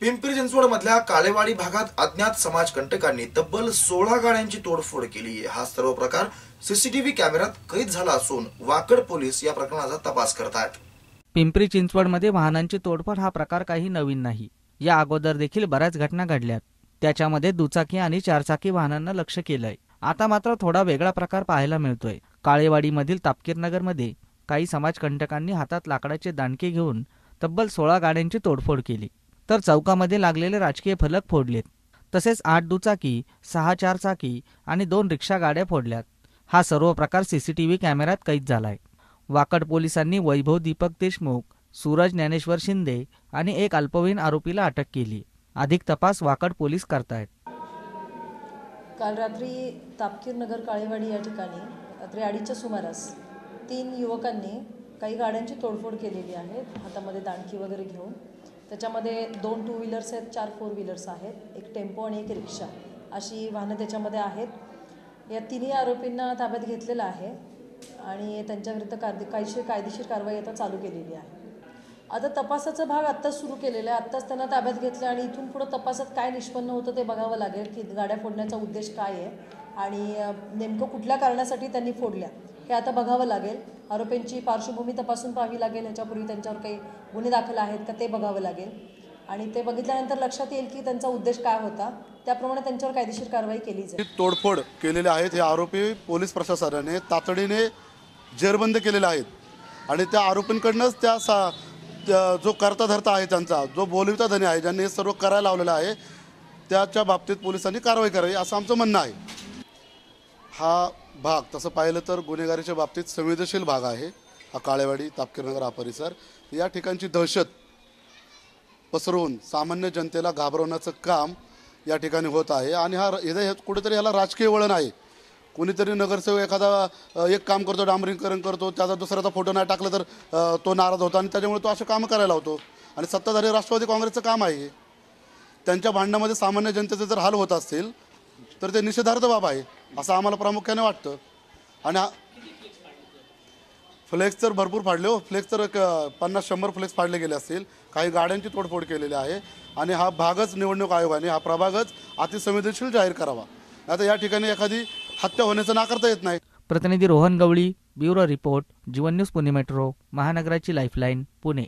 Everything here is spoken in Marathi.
पिंपरी चिंचवड मधल्या काळेवाडी भागात अज्ञात समाजकंटकांनी तब्बल सोळा गाड्यांची तोडफोड केली. हा सर्व प्रकार सीसीटीव्ही कॅमेऱ्यात कैद झाला असून वाकड पोलीस या प्रकरणाचा तपास करत आहेत पिंपरी चिंचवडमध्ये वाहनांची तोडफोड हा प्रकार काही नवीन नाही. या अगोदर देखील बऱ्याच घटना घडल्यात. त्याच्यामध्ये दुचाकी आणि चारचाकी वाहनांना लक्ष केलंय. आता मात्र थोडा वेगळा प्रकार पाहायला मिळतोय. काळेवाडीमधील तापकीरनगरमध्ये काही समाजकंटकांनी हातात लाकडाचे दांडके घेऊन तब्बल सोळा गाड्यांची तोडफोड केली. तर चौकामध्ये लागलेले राजकीय फलक फोडलेत. तसेच आठ दुचाकी सहा चारचाकी आणि दोन रिक्षा गाड्या फोडल्यात. हा सर्व प्रकार सीसीटीव्ही कॅमेऱ्यात कैद झालाय. वाकड पोलिसांनी वैभव दीपक देशमुख सूरज ज्ञानेश्वर शिंदे आणि एक अल्पवयीन आरोपीला अटक केली. अधिक तपास वाकड पोलीस करतायत. काल रात्री तापकीर नगर काळेवाडी या ठिकाणी रात्री अडीच्या सुमारास तीन युवकांनी काही गाड्यांची तोडफोड केलेली आहे. हातामध्ये दांडकी वगैरे घेऊन त्याच्यामध्ये दोन टू व्हीलर्स आहेत चार फोर व्हीलर्स आहेत एक टेम्पो आणि एक रिक्षा. अशी वाहनं त्याच्यामध्ये आहेत. या तिन्ही आरोपींना ताब्यात घेतलेलं आहे आणि त्यांच्याविरुद्ध कायदे कायदेशीर कायदेशीर कारवाई आता चालू केलेली आहे. आता तपासाचा भाग आत्ताच सुरू केलेला आहे. आत्ताच त्यांना ताब्यात घेतलं आणि इथून पुढं तपासात काय निष्पन्न होतं ते बघावं लागेल की गाड्या फोडण्याचा उद्देश काय आहे. आणि नेमकं कुठल्या कारणासाठी त्यांनी फोडल्या हे आता बघावं लागेल. आरोपींची पार्श्वभूमी तपासून पाहावी लागेल. याच्यापूर्वी त्यांच्यावर काही गुन्हे दाखल आहेत का ते बघावं लागेल. आणि ते बघितल्यानंतर लक्षात येईल की त्यांचा उद्देश काय होता. त्याप्रमाणे त्यांच्यावर कायदेशीर कारवाई केली जाईल. तोडफोड केलेले आहेत हे आरोपी पोलीस प्रशासनाने तातडीने जेरबंद केलेले आहेत. आणि त्या आरोपींकडनंच त्या सा त्या- जो करता धरता आहे त्यांचा जो बोलविता धनी आहे ज्यांनी हे सर्व करायला लावलेलं आहे त्याच्या बाबतीत पोलिसांनी कारवाई करावी असं आमचं म्हणणं आहे. हा भाग तसं पाहिलं तर गुन्हेगारीच्या बाबतीत संवेदनशील भाग आहे. हा काळेवाडी तापकीरनगर हा परिसर. या ठिकाणची दहशत पसरवून सामान्य जनतेला घाबरवण्याचं काम या ठिकाणी होत आहे. आणि हा इथे हे कुठेतरी ह्याला राजकीय वळण आहे. कोणीतरी नगरसेवक एखादा एक काम करतो डांबरीकरण करतो त्याचा दुसऱ्याचा फोटो नाही टाकला तर तो नाराज होतो. आणि त्याच्यामुळे तो असं कामं करायला होतो आणि सत्ताधारी राष्ट्रवादी काँग्रेसचं काम आहे त्यांच्या भांडणामध्ये सामान्य जनतेचे जर हाल होत असतील तर ते निषेधार्थ बाब आहे. असं आम्हाला प्रामुख्याने वाटतं. आणि फ्लेक्स तर भरपूर फाडले हो. फ्लेक्स तर पन्नास शंभर फ्लेक्स फाडले गेले असतील. काही गाड्यांची तोडफोड केलेली आहे. आणि हा भागच निवडणूक आयोगाने हा प्रभागच अतिसंवेदनशील जाहीर करावा. आता या ठिकाणी एखादी हत्या होण्याचं नाकारता येत नाही. प्रतिनिधी Rohan Gawali bureau report Jeevan news Pune metro महानगराची lifeline Pune.